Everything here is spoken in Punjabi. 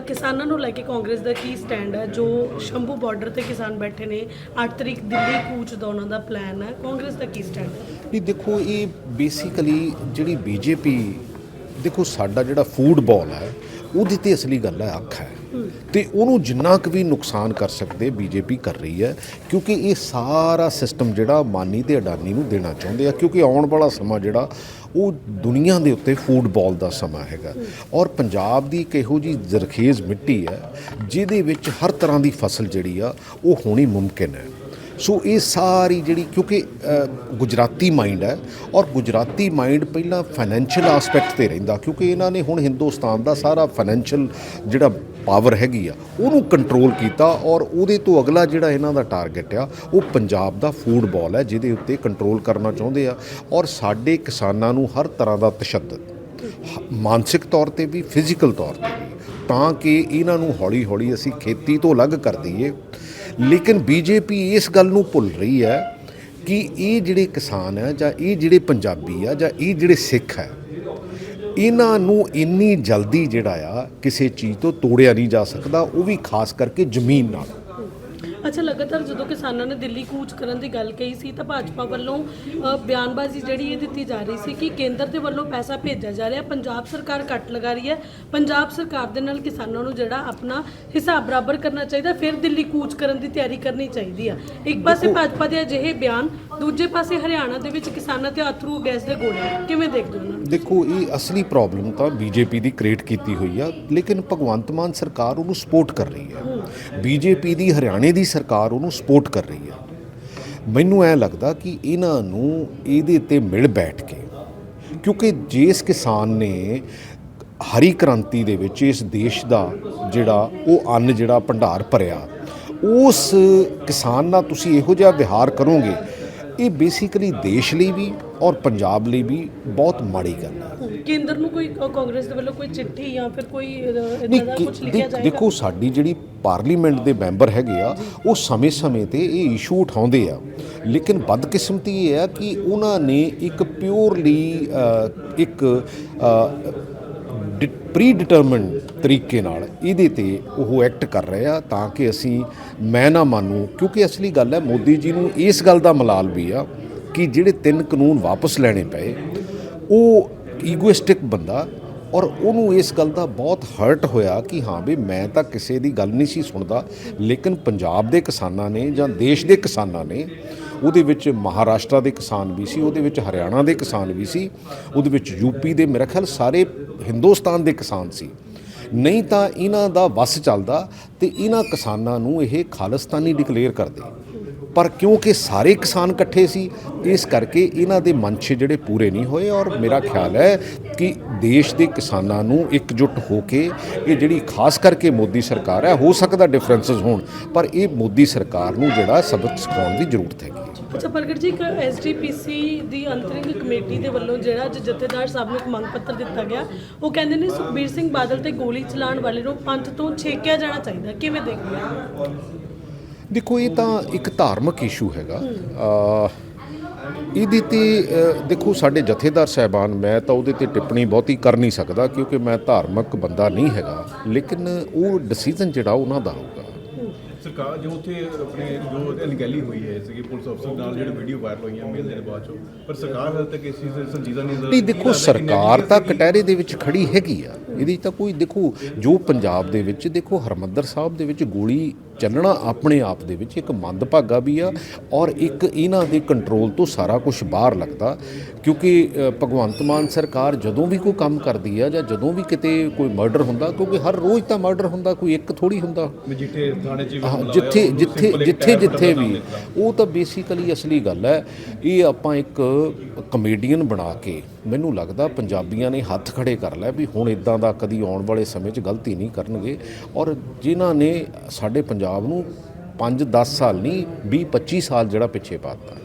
ਕਿਸਾਨਾਂ ਨੂੰ ਲੈ ਕੇ ਕਾਂਗਰਸ ਦਾ ਕੀ ਸਟੈਂਡ ਹੈ? ਜੋ ਸ਼ੰਭੂ ਬਾਰਡਰ ਤੇ ਕਿਸਾਨ ਬੈਠੇ ਨੇ 8 ਤਰੀਕ ਦਿੱਲੀ ਕੂਚ ਦਾ ਉਹਨਾਂ ਦਾ ਪਲਾਨ ਹੈ। ਕਾਂਗਰਸ ਦਾ ਕੀ ਸਟੈਂਡ ਹੈ? ਨਹੀਂ ਦੇਖੋ, ਇਹ ਬੇਸਿਕਲੀ ਜਿਹੜੀ ਬੀਜੇਪੀ, ਦੇਖੋ ਸਾਡਾ ਜਿਹੜਾ ਫੂਡ ਬਾਲ ਹੈ ਉਹਦੀ ਤੇ ਅਸਲੀ ਗੱਲ ਹੈ ਅੱਖ ਹੈ। ਤੇ ਉਹਨੂੰ ਜਿੰਨਾ ਕੁ ਵੀ ਨੁਕਸਾਨ ਕਰ ਸਕਦੇ ਬੀਜੇਪੀ ਕਰ ਰਹੀ ਹੈ, ਕਿਉਂਕਿ ਇਹ ਸਾਰਾ ਸਿਸਟਮ ਜਿਹੜਾ ਮਾਨੀ ਤੇ ਅਡਾਨੀ ਨੂੰ ਦੇਣਾ ਚਾਹੁੰਦੇ ਆ, ਕਿਉਂਕਿ ਆਉਣ ਵਾਲਾ ਸਮਾਂ ਜਿਹੜਾ, ਉਹ ਦੁਨੀਆ ਦੇ ਉੱਤੇ ਫੂਡ ਦਾ ਸਮਾਂ ਹੈਗਾ। ਔਰ ਪੰਜਾਬ ਦੀ ਇੱਕ ਇਹੋ ਜੀ ਜ਼ਰਖੇਜ਼ ਮਿੱਟੀ ਹੈ, ਜਿਹਦੇ ਵਿੱਚ ਹਰ ਤਰ੍ਹਾਂ ਦੀ ਫਸਲ ਜਿਹੜੀ ਆ, ਉਹ ਹੋਣੀ ਮੁਮਕਿਨ ਹੈ। ਸੋ ਇਹ ਸਾਰੀ ਜਿਹੜੀ, ਕਿਉਂਕਿ ਗੁਜਰਾਤੀ ਮਾਈਂਡ ਹੈ ਔਰ ਗੁਜਰਾਤੀ ਮਾਈਂਡ ਪਹਿਲਾਂ ਫਾਈਨੈਂਸ਼ੀਅਲ ਐਸਪੈਕਟ ਤੇ ਰਹਿੰਦਾ, ਕਿਉਂਕਿ ਇਹਨਾਂ ਨੇ ਹੁਣ ਹਿੰਦੁਸਤਾਨ ਦਾ ਸਾਰਾ ਫਾਈਨੈਂਸ਼ੀਅਲ ਜਿਹੜਾ ਪਾਵਰ ਹੈਗੀ ਆ, ਉਹਨੂੰ ਕੰਟਰੋਲ ਕੀਤਾ ਔਰ ਉਹਦੇ ਤੋਂ ਅਗਲਾ ਜਿਹੜਾ ਇਹਨਾਂ ਦਾ ਟਾਰਗੇਟ ਆ, ਉਹ ਪੰਜਾਬ ਦਾ ਫੂਡ ਬਾਲ ਹੈ, ਜਿਹਦੇ ਉੱਤੇ ਕੰਟਰੋਲ ਕਰਨਾ ਚਾਹੁੰਦੇ ਆ ਔਰ ਸਾਡੇ ਕਿਸਾਨਾਂ ਨੂੰ ਹਰ ਤਰ੍ਹਾਂ ਦਾ ਤਸ਼ੱਦਦ ਹ- ਮਾਨਸਿਕ ਤੌਰ ਤੇ ਵੀ ਫਿਜ਼ੀਕਲ ਤੌਰ ਤੇ ਵੀ, ਤਾਂ ਕਿ ਇਹਨਾਂ ਨੂੰ ਹੌਲੀ ਹੌਲੀ ਅਸੀਂ ਖੇਤੀ ਤੋਂ ਅਲੱਗ ਕਰ ਦਈਏ। ਲੇਕਿਨ ਬੀਜੇਪੀ ਇਸ ਗੱਲ ਨੂੰ ਭੁੱਲ ਰਹੀ ਹੈ ਕਿ ਇਹ ਜਿਹੜੇ ਕਿਸਾਨ ਹੈ ਜਾਂ ਇਹ ਜਿਹੜੇ ਪੰਜਾਬੀ ਆ ਜਾਂ ਇਹ ਜਿਹੜੇ ਸਿੱਖ ਹੈ, ਇਹਨਾਂ ਨੂੰ ਇੰਨੀ ਜਲਦੀ ਜਿਹੜਾ ਆ ਕਿਸੇ ਚੀਜ਼ ਤੋਂ ਤੋੜਿਆ ਨਹੀਂ ਜਾ ਸਕਦਾ, ਉਹ ਵੀ ਖਾਸ ਕਰਕੇ ਜ਼ਮੀਨ ਨਾਲ। ਅੱਛਾ ਲਗਾਤਾਰ ਜਦੋਂ ਕਿਸਾਨਾਂ ਨੇ ਦਿੱਲੀ ਕੂਚ ਕਰਨ ਦੀ ਗੱਲ ਕਹੀ ਸੀ ਤਾਂ ਭਾਜਪਾ ਵੱਲੋਂ ਅ, ਬਿਆਨਬਾਜ਼ੀ ਜਿਹੜੀ ਇਹ ਦਿੱਤੀ ਜਾ ਰਹੀ ਸੀ ਕਿ ਕੇਂਦਰ ਦੇ ਵੱਲੋਂ ਪੈਸਾ ਭੇਜਿਆ ਜਾ ਰਿਹਾ ਪੰਜਾਬ ਸਰਕਾਰ ਕੱਟ ਲਗਾ ਰਹੀ ਹੈ। ਪੰਜਾਬ ਸਰਕਾਰ ਦੇ ਨਾਲ ਕਿਸਾਨਾਂ ਨੂੰ ਜਿਹੜਾ ਆਪਣਾ ਹਿਸਾਬ ਬਰਾਬਰ ਕਰਨਾ ਚਾਹੀਦਾ ਫਿਰ ਦਿੱਲੀ ਕੂਚ ਕਰਨ ਦੀ ਤਿਆਰੀ ਕਰਨੀ ਚਾਹੀਦੀ ਆ। ਇੱਕ ਪਾਸੇ ਭਾਜਪਾ ਦੇ ਅਜਿਹੇ ਬਿਆਨ ਦੂਜੇ ਪਾਸੇ ਹਰਿਆਣਾ ਦੇ ਵਿੱਚ ਕਿਸਾਨਾਂ ਤੇ ਅਥਰੂ ਗੈਸ ਦੇ ਗੋਲੇ ਕਿਵੇਂ ਦੇਖਦੇ ਹੋ ਉਹਨਾਂ ਨੂੰ? ਦੇਖੋ ਇਹ ਅਸਲੀ ਪ੍ਰੋਬਲਮ ਤਾਂ ਬੀਜੇਪੀ ਦੀ ਕ੍ਰੀਏਟ ਕੀਤੀ ਹੋਈ ਆ ਲੇਕਿਨ ਭਗਵੰਤ ਮਾਨ ਸਰਕਾਰ ਉਹਨੂੰ ਸਪੋਰਟ ਕਰ ਰਹੀ ਹੈ। ਬੀਜੇਪੀ ਦੀ ਹਰਿਆਣੇ ਦੀ ਸਰਕਾਰ ਉਹਨੂੰ ਸਪੋਰਟ ਕਰ ਰਹੀ ਹੈ। ਮੈਨੂੰ ਐ ਲੱਗਦਾ ਕਿ ਇਹਨਾਂ ਨੂੰ ਇਹਦੇ ਤੇ ਮਿਲ ਬੈਠ ਕੇ, ਕਿਉਂਕਿ ਜਿਸ ਕਿਸਾਨ ਨੇ ਹਰੀ ਕ੍ਰਾਂਤੀ ਦੇ ਵਿੱਚ ਇਸ ਦੇਸ਼ ਦਾ ਜਿਹੜਾ ਉਹ ਅੰਨ ਜਿਹੜਾ ਭੰਡਾਰ ਭਰਿਆ, ਉਸ ਕਿਸਾਨ ਨਾਲ ਤੁਸੀਂ ਇਹੋ ਜਿਹਾ ਵਿਹਾਰ ਕਰੋਗੇ ਇਹ ਬੇਸਿਕਲੀ ਦੇਸ਼ ਲਈ ਵੀ ਔਰ ਪੰਜਾਬ ਲਈ ਵੀ ਬਹੁਤ ਮਾੜੀ ਗੱਲ ਹੈ। ਕੇਂਦਰ ਨੂੰ ਕੋਈ ਕਾਂਗਰਸ ਦੇ ਵੱਲੋਂ ਕੋਈ ਚਿੱਠੀ ਜਾਂ ਫਿਰ ਕੋਈ ਇਦਾਂ ਦਾ ਕੁਝ ਲਿਖਿਆ ਜਾਏਗਾ? ਦੇਖੋ ਸਾਡੀ ਜਿਹੜੀ ਪਾਰਲੀਮੈਂਟ ਦੇ ਮੈਂਬਰ ਹੈਗੇ ਆ ਉਹ ਸਮੇਂ-ਸਮੇਂ ਤੇ ਇਹ ਇਸ਼ੂ ਉਠਾਉਂਦੇ ਆ। ਲੇਕਿਨ ਬਦਕਿਸਮਤੀ ਇਹ ਹੈ ਕਿ ਉਹਨਾਂ ਨੇ ਇੱਕ ਪਿਓਰਲੀ ਇੱਕ ਪ੍ਰੀ ਡਿਟਰਮਿਨਡ ਤਰੀਕੇ ਨਾਲ ਇਹਦੇ ਤੇ ਉਹ ਐਕਟ ਕਰ ਰਹੇ ਆ ਤਾਂ ਕਿ ਅਸੀਂ, ਮੈਂ ਨਾ ਮੰਨੂ, ਕਿਉਂਕਿ ਅਸਲੀ ਗੱਲ ਹੈ ਮੋਦੀ ਜੀ ਨੂੰ ਇਸ ਗੱਲ ਦਾ ਮਲਾਲ ਵੀ ਆ ਕਿ ਜਿਹੜੇ ਤਿੰਨ ਕਾਨੂੰਨ ਵਾਪਸ ਲੈਣੇ ਪਏ, ਉਹ ਈਗੋਇਸਟਿਕ ਬੰਦਾ ਔਰ ਉਹਨੂੰ ਇਸ ਗੱਲ ਦਾ ਬਹੁਤ ਹਰਟ ਹੋਇਆ ਕਿ ਹਾਂ ਵੀ ਮੈਂ ਤਾਂ ਕਿਸੇ ਦੀ ਗੱਲ ਨਹੀਂ ਸੀ ਸੁਣਦਾ, ਲੇਕਿਨ ਪੰਜਾਬ ਦੇ ਕਿਸਾਨਾਂ ਨੇ ਜਾਂ ਦੇਸ਼ ਦੇ ਕਿਸਾਨਾਂ ਨੇ, ਉਹਦੇ ਵਿੱਚ ਮਹਾਰਾਸ਼ਟਰ ਦੇ ਕਿਸਾਨ ਵੀ ਸੀ, ਉਹਦੇ ਵਿੱਚ ਹਰਿਆਣਾ ਦੇ ਕਿਸਾਨ ਵੀ ਸੀ, ਉਹਦੇ ਵਿੱਚ ਯੂਪੀ ਦੇ ਮੇਰੇ ਖਿਆਲ ਸਾਰੇ ਹਿੰਦੁਸਤਾਨ ਦੇ ਕਿਸਾਨ ਸੀ। ਨਹੀਂ ਤਾਂ ਇਹਨਾਂ ਦਾ ਵਸ ਚੱਲਦਾ ਤੇ ਇਹਨਾਂ ਕਿਸਾਨਾਂ ਨੂੰ ਇਹ ਖਾਲਿਸਤਾਨੀ ਡਿਕਲੇਅਰ ਕਰਦੇ। ਪਰ ਕਿਉਂਕਿ ਸਾਰੇ ਕਿਸਾਨ ਇਕੱਠੇ ਸੀ, ਇਸ ਕਰਕੇ ਇਹਨਾਂ ਦੇ ਮਨਸ਼ੇ ਜਿਹੜੇ ਪੂਰੇ ਨਹੀਂ ਹੋਏ ਔਰ ਮੇਰਾ ਖਿਆਲ ਹੈ ਕਿ ਦੇਸ਼ ਦੇ ਕਿਸਾਨਾਂ ਨੂੰ ਇਕਜੁੱਟ ਹੋ ਕੇ ਇਹ ਜਿਹੜੀ ਖਾਸ ਕਰਕੇ ਮੋਦੀ ਸਰਕਾਰ ਹੈ, ਹੋ ਸਕਦਾ ਡਿਫਰੈਂਸਸ ਹੋਣ, ਪਰ ਇਹ ਮੋਦੀ ਸਰਕਾਰ ਨੂੰ ਜਿਹੜਾ ਸਬਕ ਸਿਖਾਉਣ ਦੀ ਜ਼ਰੂਰਤ ਹੈਗੀ ਅੱਛਾ, ਪ੍ਰਗਟ ਜੀ, ਇੱਕ ਐਸਜੀਪੀਸੀ ਦੀ ਅੰਤਰਿੰਗ ਕਮੇਟੀ ਦੇ ਵੱਲੋਂ ਜਿਹੜਾ ਅੱਜ ਜਥੇਦਾਰ ਸਾਹਿਬ ਨੂੰ ਇੱਕ ਮੰਗ ਪੱਤਰ ਦਿੱਤਾ ਗਿਆ, ਉਹ ਕਹਿੰਦੇ ਨੇ ਸੁਖਬੀਰ ਸਿੰਘ ਬਾਦਲ ਤੇ ਗੋਲੀ ਚਲਾਉਣ ਵਾਲੇ ਨੂੰ ਪੰਜ ਤੋਂ ਛੇਕਿਆ ਜਾਣਾ ਚਾਹੀਦਾ ਕਿਵੇਂ ਦੇਖਦੇ ਹੋ? ਦੇਖੋ ਇਹ ਤਾਂ ਇੱਕ ਧਾਰਮਿਕ ਇਸ਼ੂ ਹੈਗਾ। ਇਹਦੀ ਤੇ ਦੇਖੋ ਸਾਡੇ ਜਥੇਦਾਰ ਸਾਹਿਬਾਨ ਮੈਂ ਤਾਂ ਉਹਦੇ ਤੇ ਟਿੱਪਣੀ ਬਹੁਤੀ ਕਰ ਨਹੀਂ ਸਕਦਾ ਕਿਉਂਕਿ ਮੈਂ ਧਾਰਮਿਕ ਬੰਦਾ ਨਹੀਂ ਹੈਗਾ। ਲੇਕਿਨ ਉਹ ਡਿਸੀਜਨ ਜਿਹੜਾ ਉਹਨਾਂ ਦਾ ਹੋਊਗਾ। ਸਰਕਾਰ ਜੋ ਉੱਥੇ ਆਪਣੇ ਜੋ ਅਨਗੈਲੀ ਹੋਈ ਹੈ ਸੀਗੀ ਪੁਲਿਸ ਅਫਸਰ ਨਾਲ ਜਿਹੜੇ ਵੀਡੀਓ ਵਾਇਰਲ ਹੋਈਆਂ ਮਿਲਦੇ ਨੇ ਬਾਅਦ ਚੋਂ। ਪਰ ਸਰਕਾਰ ਹਾਲ ਤੱਕ ਇਸ ਚੀਜ਼ ਤੇ ਸੰਜੀਦਾ ਨਹੀਂ ਨਹੀਂ ਦੇਖੋ ਸਰਕਾਰ ਤਾਂ ਕਟਹਿਰੇ ਦੇ ਵਿੱਚ ਖੜੀ ਹੈਗੀ ਆ। ਇਹਦੀ ਤਾਂ ਕੋਈ ਦੇਖੋ ਜੋ ਪੰਜਾਬ ਦੇ ਵਿੱਚ ਦੇਖੋ ਹਰਮੰਦਰ ਸਾਹਿਬ ਦੇ ਵਿੱਚ ਗੋਲੀ ਚੱਲਣਾ ਆਪਣੇ ਆਪ ਦੇ ਵਿੱਚ ਇੱਕ ਮੰਦਭਾਗਾ ਵੀ ਆ ਔਰ ਇੱਕ ਇਹਨਾਂ ਦੇ ਕੰਟਰੋਲ ਤੋਂ ਸਾਰਾ ਕੁਝ ਬਾਹਰ ਲੱਗਦਾ ਕਿਉਂਕਿ ਭਗਵੰਤ ਮਾਨ ਸਰਕਾਰ ਜਦੋਂ ਵੀ ਕੋਈ ਕੰਮ ਕਰਦੀ ਆ ਜਾਂ ਜਦੋਂ ਵੀ ਕਿਤੇ ਕੋਈ ਮਰਡਰ ਹੁੰਦਾ ਕਿਉਂਕਿ ਹਰ ਰੋਜ਼ ਤਾਂ ਮਰਡਰ ਹੁੰਦਾ ਕੋਈ ਇੱਕ ਥੋੜੀ ਹੁੰਦਾ। ਮਜੀਠੇ ਥਾਣੇ 'ਚ ਜਿੱਥੇ ਜਿੱਥੇ ਜਿੱਥੇ ਜਿੱਥੇ ਵੀ। ਉਹ ਤਾਂ ਬੇਸਿਕਲੀ ਅਸਲੀ ਗੱਲ ਹੈ ਇਹ ਆਪਾਂ ਇੱਕ ਕਮੇਡੀਅਨ ਬਣਾ ਕੇ ਮੈਨੂੰ ਲੱਗਦਾ ਪੰਜਾਬੀਆਂ ਨੇ ਹੱਥ ਖੜੇ ਕਰ ਲਿਆ ਵੀ ਹੁਣ ਇਦਾਂ ਦਾ ਕਦੀ ਆਉਣ ਵਾਲੇ ਸਮੇਂ 'ਚ ਗਲਤੀ ਨਹੀਂ ਕਰਨਗੇ। ਔਰ ਜਿਨ੍ਹਾਂ ਨੇ ਸਾਡੇ ਪੰਜਾਬ ਨੂੰ 5-10 ਸਾਲ ਨਹੀਂ 20-25 ਸਾਲ ਜਿਹੜਾ ਪਿੱਛੇ ਪਾਤਾ